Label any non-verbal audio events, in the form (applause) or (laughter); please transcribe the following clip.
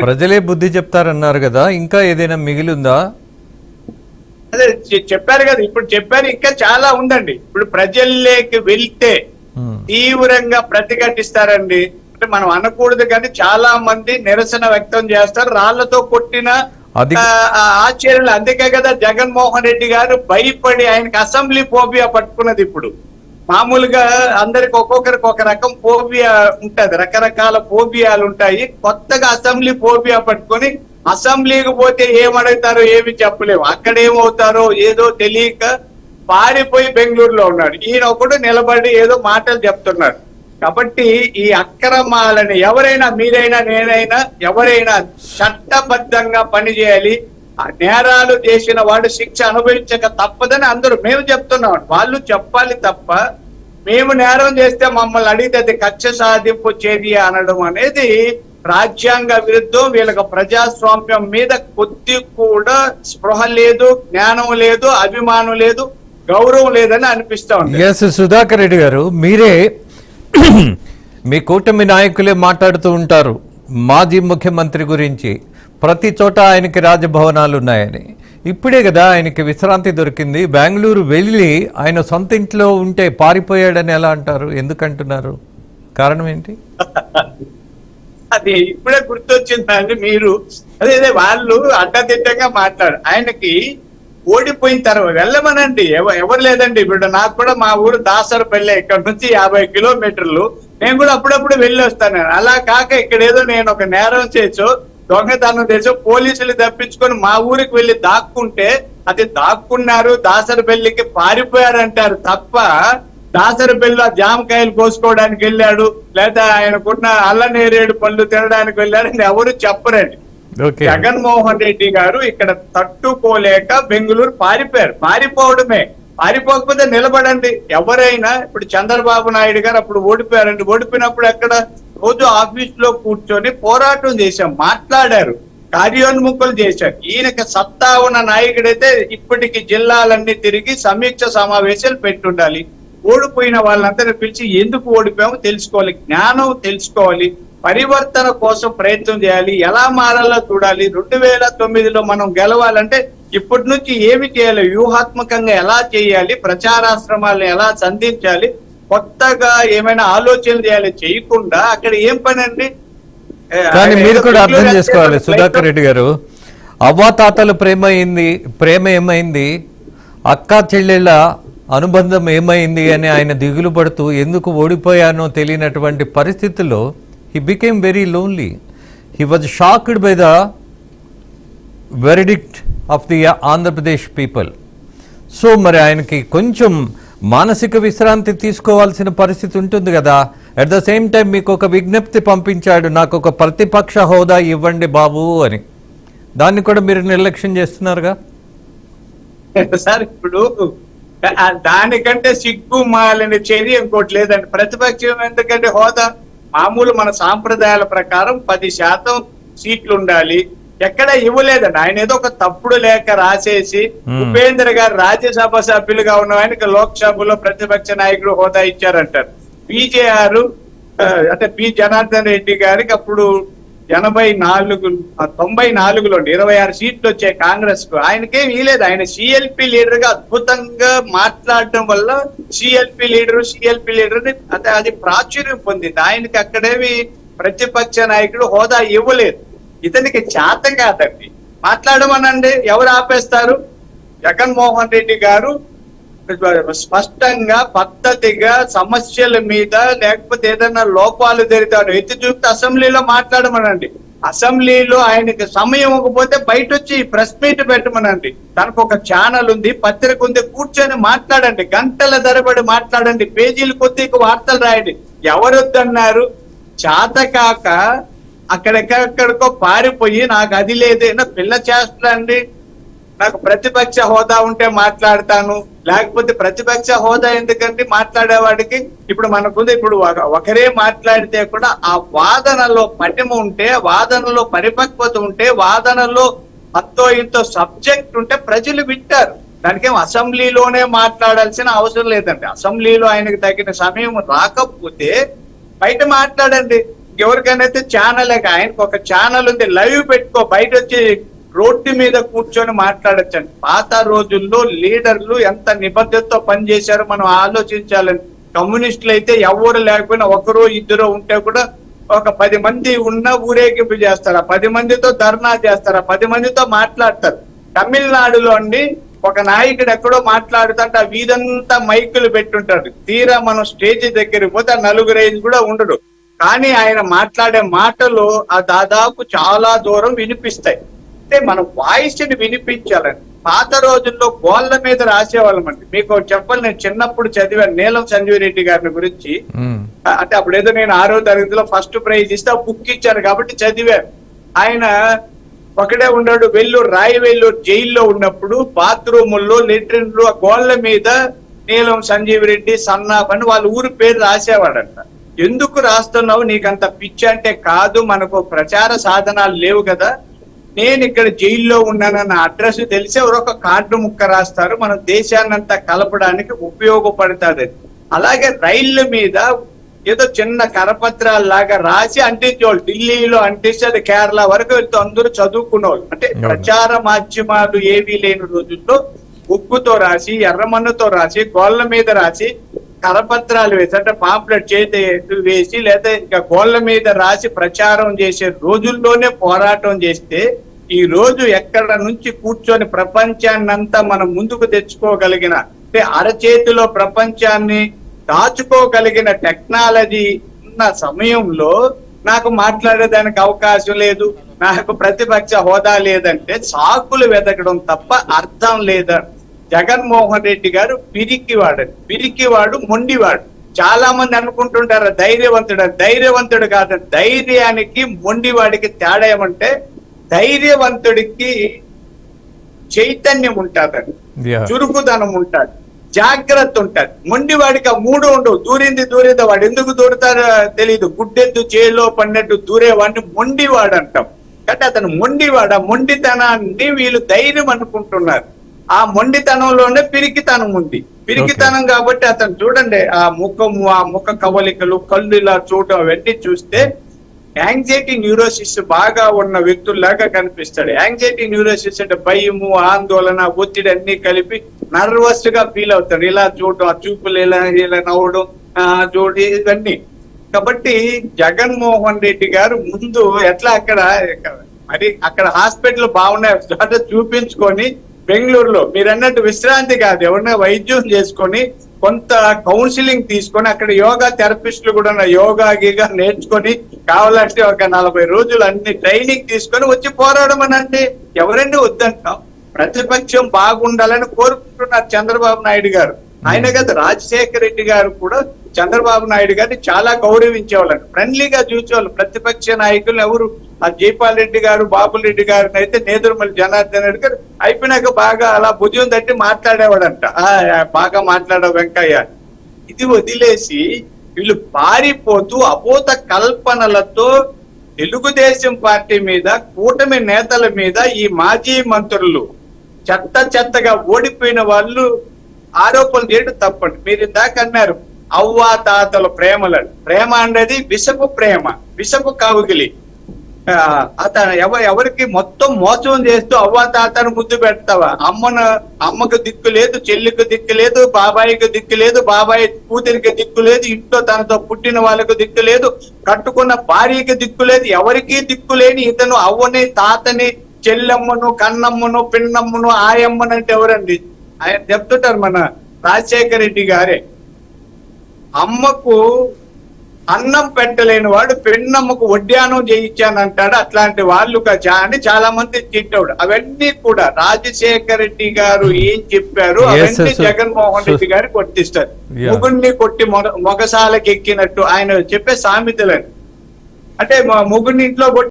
ప్రజలు బుద్ధి చెప్తారన్నారు కదా ఇంకా ఏదైనా మిగిలిందా? అదే చె- చెప్పారు కదా ఇప్పుడు చెప్పారు ఇంకా చాలా ఉందండి. ఇప్పుడు ప్రజల్లోకి వెళ్తే. తీవ్రంగా ప్రతిఘటిస్తారండి. అంటే మనం అనకూడదు కానీ చాలా మంది నిరసన వ్యక్తం చేస్తారు. రాళ్ళతో కొట్టిన అది- ఆశ్చర్యాలు అందుకే కదా జగన్మోహన్ రెడ్డి గారు భయపడి ఆయనకి అసెంబ్లీ ఫోబియా పట్టుకున్నది ఇప్పుడు. మామూలుగా అందరికి ఒక్కొక్కరికి ఒక రకం ఫోబియా ఉంటది. రకరకాల ఫోబియాలు ఉంటాయి. కొత్తగా అసెంబ్లీ ఫోబియా పట్టుకొని అసెంబ్లీకి పోతే ఏమడుగుతారో ఏమి చెప్పలేము. అక్కడ ఏమవుతారో ఏదో తెలియక పారిపోయి బెంగళూరులో ఉన్నాడు. ఈయన ఒకడు నిలబడి ఏదో మాటలు చెప్తున్నాడు. కాబట్టి ఈ అక్రమాలని ఎవరైనా మీరైనా నేనైనా ఎవరైనా చట్టబద్ధంగా పనిచేయాలి. ఆ నేరాలు చేసిన వాడు శిక్ష అనుభవించక తప్పదని అందరూ మేము చెప్తున్నాం. వాళ్ళు చెప్పాలి తప్ప మేము నేరం చేస్తే మమ్మల్ని అడిగితే అది కక్ష సాధింపు చేది అనడం అనేది రాజ్యాంగ విరుద్ధం వీళ్ళకి ప్రజాస్వామ్యం మీద కొద్ది కూడా స్పృహ లేదు జ్ఞానం లేదు అభిమానం లేదు గౌరవం లేదని అనిపిస్తా ఉంది. ఎస్ సుధాకర్ రెడ్డి గారు మీరే మీ కూటమి నాయకులే మాట్లాడుతూ ఉంటారు. మాజీ ముఖ్యమంత్రి గురించి ప్రతి చోట ఆయనకి రాజభవనాలు ఉన్నాయని. ఇప్పుడే కదా ఆయనకి విశ్రాంతి దొరికింది. బెంగళూరు వెళ్ళి ఆయన సొంత ఇంట్లో ఉంటే పారిపోయాడని ఎలా అంటారు? ఎందుకంటున్నారు? కారణం ఏంటి? (laughs) అది ఇప్పుడే గుర్తొచ్చిందండి మీరు. అదే అదే వాళ్ళు అడ్డదిడ్డంగా మాట్లాడు ఆయనకి ఓడిపోయిన తర్వాత వెళ్ళమనండి. ఎవరు లేదండి. ఇప్పుడు నాకు కూడా మా ఊరు దాసరపల్లె ఇక్కడ నుంచి యాభై కిలోమీటర్లు. నేను కూడా అప్పుడప్పుడు వెళ్ళి వస్తాను. అలా కాక ఇక్కడ ఏదో నేను ఒక నేరం చేయొచ్చు దొంగతనం చేసో పోలీసులు తప్పించుకొని మా ఊరికి వెళ్ళి దాక్కుంటే అది దాక్కున్నారు. దాసరపల్లికి పారిపోయారంటారు తప్ప దాసరపల్లి జామకాయలు కోసుకోవడానికి వెళ్ళాడు. లేదా ఆయనకున్న అల్ల నేరేడు పళ్ళు తినడానికి వెళ్ళాడు అని ఎవరు చెప్పరండి. జగన్మోహన్ రెడ్డి గారు ఇక్కడ తట్టుకోలేక బెంగళూరు పారిపోయారు. పారిపోవడమే. పారిపోకపోతే నిలబడండి. ఎవరైనా ఇప్పుడు చంద్రబాబు నాయుడు గారు అప్పుడు ఓడిపోయారండి. ఓడిపోయినప్పుడు ఎక్కడ రోజు ఆఫీస్లో కూర్చొని పోరాటం చేశాం మాట్లాడారు కార్యోన్ముఖులు చేశారు. ఈయనకి సత్తా ఉన్న నాయకుడైతే ఇప్పటికి జిల్లాలన్నీ తిరిగి సమీక్ష సమావేశాలు పెట్టుండాలి. ఓడిపోయిన వాళ్ళందరినీ పిలిచి ఎందుకు ఓడిపోయామో తెలుసుకోవాలి జ్ఞానం తెలుసుకోవాలి పరివర్తన కోసం ప్రయత్నం చేయాలి ఎలా మారాలో చూడాలి. రెండు వేల తొమ్మిదిలో మనం గెలవాలంటే ఇప్పటి నుంచి ఏమి చేయాలి? వ్యూహాత్మకంగా ఎలా చేయాలి? ప్రచారాశ్రమాలను ఎలా సంధించాలి? కొత్తగా ఏమైనా ఆలోచనలు చేయాలి? చేయకుండా అక్కడ ఏం పని అండి? కానీ మీరు కూడా అర్థం చేసుకోవాలి సుధాకర్ రెడ్డి గారు. అవ్వాతాతల ప్రేమ అయింది ప్రేమ ఏమైంది? అక్క చెల్లెళ్ళ అనుబంధం ఏమైంది అని ఆయన దిగులు పడుతూ ఎందుకు ఓడిపోయానో తెలియనటువంటి పరిస్థితుల్లో he became very lonely he was shocked by the verdict of the Andhra Pradesh people so మరి ఆయనకి కొంచెం మానసిక విశ్రాంతి తీసుకోవాల్సిన పరిస్థితి ఉంటుంది కదా. అట్ ద సేమ్ టైం మీకు ఒక విజ్ఞప్తి పంపించాడు నాకు ఒక ప్రతిపక్ష హోదా ఇవ్వండి బాబు అని. దాన్ని కూడా మీరు నిర్లక్ష్యం చేస్తున్నారుగా? సార్ ఇప్పుడు దానికంటే సిగ్గు మాలిన చర్య ఇంకోటి లేదండి. ప్రతిపక్షం ఎందుకంటే హోదా? మామూలు మన సాంప్రదాయాల ప్రకారం పది శాతం సీట్లు ఉండాలి. ఎక్కడ ఇవ్వలేదండి ఆయన ఏదో ఒక తప్పుడు లేఖ రాసేసి. ఉపేంద్ర గారు రాజ్యసభ సభ్యులుగా ఉన్న ఆయనకి లోక్సభలో ప్రతిపక్ష నాయకుడు హోదా ఇచ్చారంటారు. బీజేఆర్ అంటే పి జనార్దన్ రెడ్డి గారికి అప్పుడు ఎనభై నాలుగు తొంభై నాలుగులో ఇరవై ఆరు సీట్లు వచ్చాయి కాంగ్రెస్కు ఆయనకేం ఇలేదు ఆయన సిఎల్పి లీడర్గా అద్భుతంగా మాట్లాడడం వల్ల సిఎల్పి లీడర్ సిఎల్పి లీడర్ అంటే అది ప్రాచుర్యం పొందింది. ఆయనకి అక్కడేమి ప్రతిపక్ష నాయకుడు హోదా ఇవ్వలేదు. ఇతనికి చేత కాదండి. మాట్లాడమనండి ఎవరు ఆపేస్తారు? జగన్మోహన్ రెడ్డి గారు స్పష్టంగా పద్ధతిగా సమస్యల మీద లేకపోతే ఏదైనా లోపాలు జరిగితే ఎత్తి చూపితే అసెంబ్లీలో మాట్లాడమనండి. అసెంబ్లీలో ఆయనకి సమయం ఇవ్వకపోతే బయట వచ్చి ప్రెస్ మీట్ పెట్టమనండి. తనకు ఒక ఛానల్ ఉంది పత్రిక ఉంది కూర్చొని మాట్లాడండి. గంటల ధరబడి మాట్లాడండి. పేజీలు కొద్దిగా వార్తలు రాయండి. ఎవరొద్దన్నారు? చేతకాక అక్కడెక్కడికో పారిపోయి నాకు అది లేదైనా పిల్ల చేస్తాండి నాకు ప్రతిపక్ష హోదా ఉంటే మాట్లాడతాను. లేకపోతే ప్రతిపక్ష హోదా ఎందుకంటే మాట్లాడేవాడికి? ఇప్పుడు మనకుంది ఇప్పుడు ఒక- ఒకరే మాట్లాడితే కూడా ఆ వాదనలో పటిమ ఉంటే వాదనలో పరిపక్వత ఉంటే వాదనలో అంతో ఇంతో సబ్జెక్ట్ ఉంటే ప్రజలు వింటారు. దానికేం అసెంబ్లీలోనే మాట్లాడాల్సిన అవసరం లేదండి. అసెంబ్లీలో ఆయనకు తగిన సమయం రాకపోతే బయట మాట్లాడండి. ఇంకెవరికైనా అయితే ఛానల్ ఆయనకు ఒక ఛానల్ ఉంది లైవ్ పెట్టుకో బయట వచ్చి రోడ్డు మీద కూర్చొని మాట్లాడచ్చండి. పాత రోజుల్లో లీడర్లు ఎంత నిబద్ధతతో పనిచేశారో మనం ఆలోచించాలని కమ్యూనిస్టులు అయితే ఎవరు లేకపోయినా ఒకరు ఇద్దరు ఉంటే కూడా ఒక పది మంది ఉన్న ఊరేగింపు చేస్తారా. పది మందితో ధర్నా చేస్తారా. పది మందితో మాట్లాడతారు. తమిళనాడులో అండి ఒక నాయకుడు ఎక్కడో మాట్లాడుతుంటే ఆ వీధంతా మైకులు పెట్టుంటాడు. తీరా మనం స్టేజ్ దగ్గరికి పోతే నలుగురు ఐదు కూడా ఉండడు కానీ ఆయన మాట్లాడే మాటలు ఆ దాదాపు చాలా దూరం వినిపిస్తాయి. అంటే మన వాయిస్ని వినిపించాలండి పాత రోజుల్లో గోళ్ళ మీద రాసేవాళ్ళమండి మీకు ఒకటి చెప్పాలి నేను చిన్నప్పుడు చదివాను నీలం సంజీవ్ రెడ్డి గారిని గురించి. అంటే అప్పుడు ఏదో నేను ఆరో తరగతిలో ఫస్ట్ ప్రైజ్ ఇస్తే బుక్ ఇచ్చారు కాబట్టి చదివాను. ఆయన ఒకడే ఉన్నాడు వెల్లూరు రాయి వెల్లూరు జైల్లో ఉన్నప్పుడు బాత్రూముల్లో లెట్రిన్లు ఆ గోళ్ళ మీద నీలం సంజీవ్ రెడ్డి సన్నాఫ్ అని వాళ్ళ ఊరి పేరు రాసేవాడంట. ఎందుకు రాస్తున్నావు? నీకంత పిచ్చి అంటే కాదు మనకు ప్రచార సాధనాలు లేవు కదా. నేను ఇక్కడ జైల్లో ఉన్నానన్న అడ్రస్ తెలిసి ఎవరో ఒక కార్డు ముక్క రాస్తారు. మన దేశాన్నంతా కలపడానికి ఉపయోగపడుతుంది. అలాగే రైళ్ళ మీద ఏదో చిన్న కరపత్రాలు లాగా రాసి అంటించేవాళ్ళు. ఢిల్లీలో అంటిస్తే అది కేరళ వరకు వెళ్తూ అందరూ చదువుకునేవాళ్ళు అంటే. ప్రచార మాధ్యమాలు ఏవీ లేని రోజుల్లో ఉప్పుతో రాసి ఎర్రమన్నుతో రాసి గోళ్ళ మీద రాసి కరపత్రాలు వేసి అంటే పాంప్లెట్ చేతి వేసి లేదా ఇంకా గోళ్ళ మీద రాసి ప్రచారం చేసే రోజుల్లోనే పోరాటం చేస్తే ఈ రోజు ఎక్కడ నుంచి కూర్చొని ప్రపంచాన్నంతా మనం ముందుకు తెచ్చుకోగలిగిన అంటే అరచేతిలో ప్రపంచాన్ని దాచుకోగలిగిన టెక్నాలజీ ఉన్న సమయంలో నాకు మాట్లాడేదానికి అవకాశం లేదు నాకు ప్రతిపక్ష హోదా లేదంటే సాకులు వెతకడం తప్ప అర్థం లేదు జగన్మోహన్ రెడ్డి గారు పిరికివాడు పిరికివాడు మొండివాడు. చాలా మంది అనుకుంటుంటారు ధైర్యవంతుడు. ధైర్యవంతుడు కాదు ధైర్యానికి మొండివాడికి తేడా ఏమంటే ధైర్యవంతుడికి చైతన్యం ఉంటుందండి. చురుకుదనం ఉంటాడు జాగ్రత్త ఉంటది మొండివాడికి ఆ మూడు ఉండవు దూరింది దూరింది వాడు. ఎందుకు దూరుతారో తెలియదు గుడ్డెద్దు చేలో పడినట్టు దూరేవాడిని మొండివాడు అంటాం కాబట్టి అతను మొండివాడు? ఆ మొండితనాన్ని వీళ్ళు ధైర్యం అనుకుంటున్నారు. ఆ మొండితనంలోనే పిరికితనం ఉంది. పిరికితనం కాబట్టి అతను చూడండి ఆ ముఖము ఆ ముఖ కవలికలు కళ్ళు ఇలా చూడడం అవన్నీ చూస్తే యాంగ్జైటీ న్యూరోసిస్ బాగా ఉన్న వ్యక్తుల్లాగా కనిపిస్తాడు. యాంగ్జైటీ న్యూరోసిస్ అంటే భయము ఆందోళన ఒత్తిడి అన్ని కలిపి నర్వస్గా ఫీల్ అవుతాడు. ఇలా చూడడం ఆ చూపులు ఇలా ఇలా నవ్వడం ఆ చూడు ఇవన్నీ. కాబట్టి జగన్మోహన్ రెడ్డి గారు ముందు ఎట్లా అక్కడ మరి అక్కడ హాస్పిటల్ బాగున్నాయి. చూపించుకొని బెంగళూరులో. మీరు అన్నట్టు విశ్రాంతి కాదు. ఎవరన్నా వైద్యం చేసుకొని కొంత కౌన్సిలింగ్ తీసుకొని అక్కడ యోగా థెరపిస్టులు కూడా. యోగా గీగా నేర్చుకొని కావాలంటే ఒక నలభై రోజులు అన్ని ట్రైనింగ్ తీసుకొని వచ్చి పోరాడమని అంటే ఎవరండి వద్దంటాం? ప్రతిపక్షం బాగుండాలని కోరుకుంటున్నారు చంద్రబాబు నాయుడు గారు. ఆయన కదా రాజశేఖర రెడ్డి గారు కూడా చంద్రబాబు నాయుడు గారిని చాలా గౌరవించేవాళ్ళండి. ఫ్రెండ్లీగా చూసేవాళ్ళు. ప్రతిపక్ష నాయకులు ఎవరు ఆ జైపాల్ రెడ్డి గారు బాబుల్ రెడ్డి గారిని అయితే నేదురుమల్లి జనార్దన్ రెడ్డి గారు అయిపోయినాక బాగా అలా భుజం తట్టి మాట్లాడేవాడంట. "ఆ, బాగా మాట్లాడే వెంకయ్య. ఇది వదిలేసి వీళ్ళు పారిపోతూ అపోత కల్పనలతో తెలుగుదేశం పార్టీ మీద కూటమి నేతల మీద ఈ మాజీ మంత్రులు చెత్త చెత్తగా ఓడిపోయిన వాళ్ళు ఆరోపణలు చేయడం తప్పండి. మీరు ఇందాక అన్నారు అవ్వా తాతల ప్రేమలు ప్రేమ అనేది విషపు ప్రేమ విషపు కావుగిలి అతను ఎవ ఎవరికి మొత్తం మోసం చేస్తూ అవ్వ తాతను ముద్దు పెడతావా? అమ్మను అమ్మకు దిక్కు లేదు చెల్లికి దిక్కు లేదు బాబాయికి దిక్కు లేదు బాబాయి కూతురికి దిక్కు లేదు ఇంట్లో తనతో పుట్టిన వాళ్ళకు దిక్కు లేదు కట్టుకున్న భార్యకి దిక్కు లేదు ఎవరికీ దిక్కు లేని ఇతను అవ్వని తాతని చెల్లమ్మను కన్నమ్మను పిన్నమ్మను ఆయమ్మను అంటే ఎవరండి? ఆయన చెప్తుంటారు మన రాజశేఖర రెడ్డి గారే. అమ్మకు అన్నం పెట్టలేని వాడు పెన్నమ్మకు వడ్డానం చేయించానంటాడు. అట్లాంటి వాళ్ళు అని చాలా మంది తిట్టాడు. అవన్నీ కూడా రాజశేఖర రెడ్డి గారు ఏం చెప్పారు? అవన్నీ. జగన్మోహన్ రెడ్డి గారు కొట్టిస్తారు. ముగుడిని కొట్టి మొగ- మొగసాలకి ఎక్కినట్టు ఆయన చెప్పే సామెతలని. అంటే మా ముగ్గురిని ఇంట్లో కొట్టి